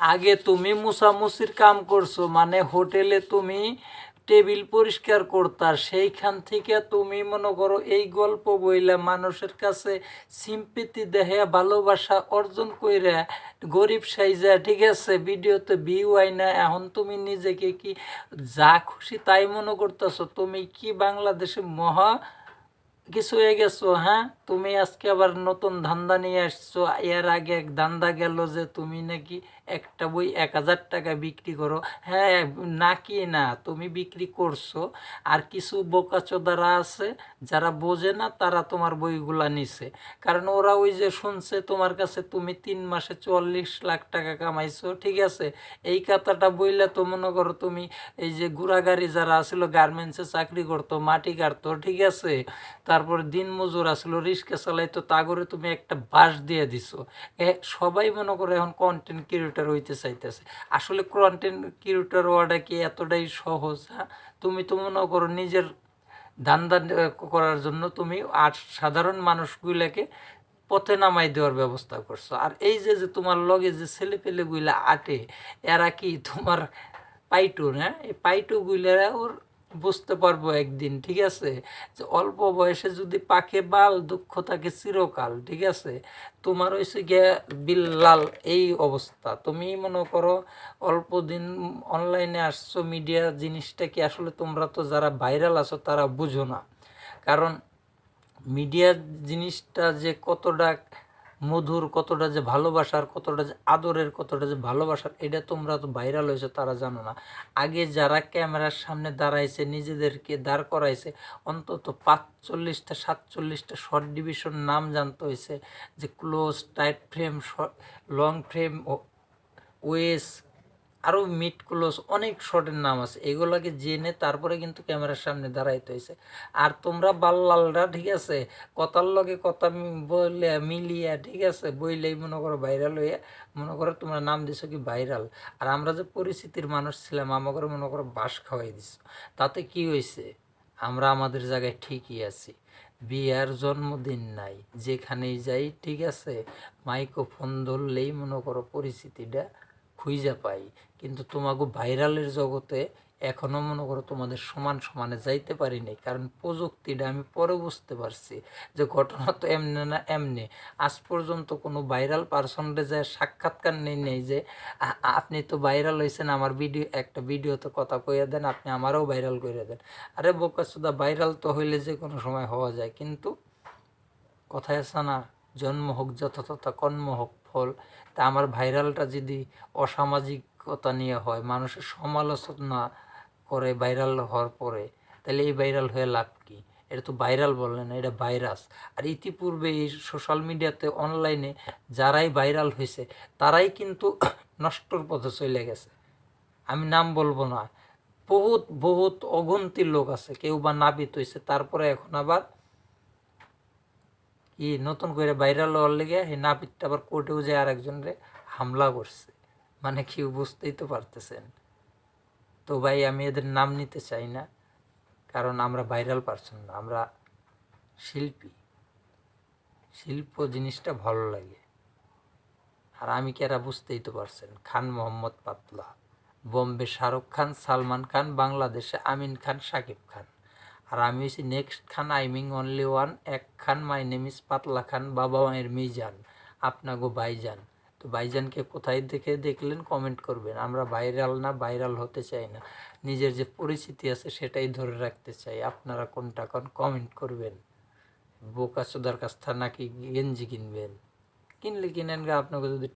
আগে তুমি মুসামুসির কাম করছ মানে হোটেলে তুমি টেবিল পরিষ্কার করতার সেইখান থেকে তুমি মনে করো এই গল্প বইলে মানুষের কাছে সিম্পিতি দেহে ভালোবাসা অর্জন কইরা গরিব সাইজা, ঠিক আছে, ভিডিওতে ভিউ হয় না, এখন তুমি নিজেকে কি যা খুশি তাই মনে করতেছো, তুমি কি বাংলাদেশে মহা কিছু হয়ে গেছো হ্যাঁ? তুমি আজকে আবার নতুন ধান্দা নিয়ে আসছো, এর আগে এক ধান্দা গেল যে তুমি নাকি একটা বই এক হাজার টাকা বিক্রি করো। হ্যাঁ নাকি না, তুমি বিক্রি করছ। আর কিছু বোকাচোদারা আছে, যারা বোঝে না, তারা তোমার বইগুলা নিছে। কারণ ওরা ওই যে শুনছে তোমার কাছে তুমি তিন মাসে চুয়াল্লিশ লাখ টাকা কামাইছো, ঠিক আছে? এই কথাটা বইলে তো মনে করো তুমি এই যে গুড়াগাড়ি যারা আসলো গার্মেন্টসে চাকরি করতো, মাটি কাটতো, ঠিক আছে? তারপর দিন মজুর আসলো রিক্সা চালাইতো তাগরে তুমি একটা বাস দিয়ে দিছো। সবাই মনে করো এখন কন্টেন্ট ক্রিয়েটর হইতে চাইতেছে। আসলে কন্টেন্ট ক্রিয়েটর হওয়াটা কি এতটাই সহজ হ্যাঁ? তুমি তো মনে করো নিজের ধান্দা করার জন্য তুমি আর সাধারণ মানুষগুলাকে পথে নামাই দেওয়ার ব্যবস্থা করছ। আর এই যে যে তোমার লগে যে ছেলে পেলেগুলা আটে, এরা কি তোমার পাইটু না এই পাইটু গুলা ওর বুঝতে পারব একদিন, ঠিক আছে? যে অল্প বয়সে যদি পাকে বাল, দুঃখ থাকে চিরকাল, ঠিক আছে? তোমার হয়েছে গিয়ে বিল্লাল, এই অবস্থা। তুমি মনে করো অল্প দিন অনলাইনে আসছো মিডিয়া জিনিসটা কি আসলে তোমরা তো যারা ভাইরাল আছো, তারা বুঝো না। কারণ মিডিয়া জিনিসটা যে কতটা মধুর কতটা যে ভালোবাসার, কতটা যে আদরের, কতটা যে ভালোবাসার, এটা তোমরা তো ভাইরাল হয়েছে, তারা জানো না। আগে যারা ক্যামেরার সামনে দাঁড়াইছে, নিজেদেরকে দাঁড় করাইছে, অন্তত পাঁচচল্লিশটা, সাতচল্লিশটা শর্ট ডিভিশন নাম জানতে হয়েছে যে close tight frame long frame ways আরও মিড ক্লোজ অনেক শর্টের নাম আছে। এগুলোকে জেনে তারপরে কিন্তু ক্যামেরার সামনে দাঁড়াইতে হয়েছে আর তোমরা বাল্লালরা, ঠিক আছে? কথার লগে কথা মি- বলে মিলিয়া, ঠিক আছে? বইলেই মনে করো ভাইরাল হইয়া মনে করো তোমরা নাম দিছো কি ভাইরাল আর আমরা যে পরিস্থিতির মানুষ ছিলাম আমাকে মনে করো বাস খাওয়াই দিছো। তাতে কি হয়েছে আমরা আমাদের জায়গায় ঠিকই আছি। বিয়ার জন্মদিন নাই। যেখানেই যাই, ঠিক আছে? মাইক্রোফোন ধরলেই মনে করো পরিস্থিতিটা খুঁজে পাই। কিন্তু তোমাকে ভাইরালের জগতে এখনও মনে করো তোমাদের সমান সমানে যাইতে পারিনি। কারণ প্রযুক্তিটা আমি পরে বুঝতে পারছি যে ঘটনা তো এমনি না এমনি। আজ পর্যন্ত কোনো ভাইরাল পার্সনরে যে সাক্ষাৎকার নেই নেই যে আপনি তো ভাইরাল হয়েছেন আমার ভিডিও, একটা ভিডিওতে কথা কইয়া দেন, আপনি আমারও ভাইরাল করে দেন। আরে বোকা সুদা, ভাইরাল তো হইলে যে কোনো সময় হওয়া যায়। কিন্তু কথায় আছে না, জন্ম হোক, যথাযথা কর্ম হোক ফল তা আমার ভাইরালটা যদি অসামাজিকতা নিয়ে হয়, মানুষের সমালোচনা করে ভাইরাল হওয়ার পরে, তাহলে এই ভাইরাল হয়ে লাভ কি? এটা তো ভাইরাল বললেন না এটা ভাইরাস। আর ইতিপূর্বে এই সোশ্যাল মিডিয়াতে, অনলাইনে যারাই ভাইরাল হয়েছে, তারাই কিন্তু নষ্টর পথে চলে গেছে। আমি নাম বলব না। বহুত বহুত অগন্তির লোক আছে। কেউ বা নাবিত হয়েছে, তারপরে এখন আবার কি নতুন করে ভাইরাল হওয়ার লেগে এই নাপিতটা আবার কোর্টেও যে আর একজনের হামলা করছে। মানে কি বুঝতেই তো পারতেছেন। তো ভাই, আমি এদের নাম নিতে চাই না, কারণ আমরা ভাইরাল পারসন না, আমরা শিল্পী। শিল্প জিনিসটা ভালো লাগে। আর আমি কেরা বুঝতেই তো পারছেন, খান মোহাম্মদ পাতলা, বোম্বে শাহরুখ খান, সালমান খান, বাংলাদেশে আমিন খান, শাকিব খান। আর আমি হচ্ছি নেক্সট খান আইমিং অনলি ওয়ান এক খান মাই নেম ইস পাতলা খান বাবা মায়ের মিজান, আপনাগো ভাইজান। তো ভাইজানকে কোথায় দেখে দেখলেন কমেন্ট করবেন। আমরা ভাইরাল না ভাইরাল হতে চাই না। নিজের যে পরিচিতি আছে, সেটাই ধরে রাখতে চাই। আপনারা কোনটা কোন কমেন্ট করবেন। বোকা চোদার কাছ নাকি গেঞ্জি কিনবেন। কিনলে কিনেন গা, আপনাকে যদি